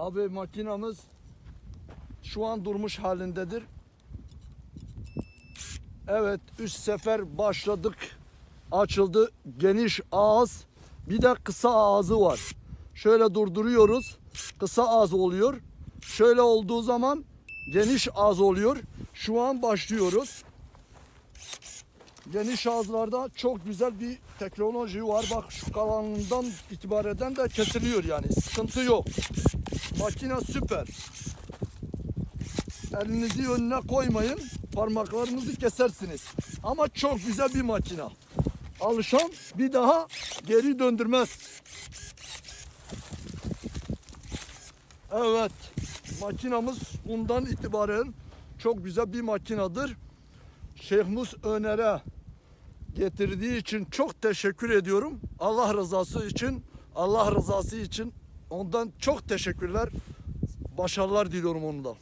Abi makinamız şu an durmuş halindedir. Evet, üç sefer başladık. Açıldı. Geniş ağız. Bir de kısa ağzı var. Şöyle durduruyoruz. Kısa ağız oluyor. Şöyle olduğu zaman geniş ağız oluyor. Şu an başlıyoruz. Geniş ağızlarda çok güzel bir teknoloji var. Bak şu kalanından itibaren de kesiliyor yani. Sıkıntı yok. Makine süper. Elinizi önüne koymayın. Parmaklarınızı kesersiniz. Ama çok güzel bir makina. Alışan bir daha geri döndürmez. Evet. Makinamız bundan itibaren çok güzel bir makinadır. Şeyh Mus Öner'e getirdiği için çok teşekkür ediyorum. Allah rızası için, Allah rızası için ondan çok teşekkürler. Başarılar diliyorum ondan.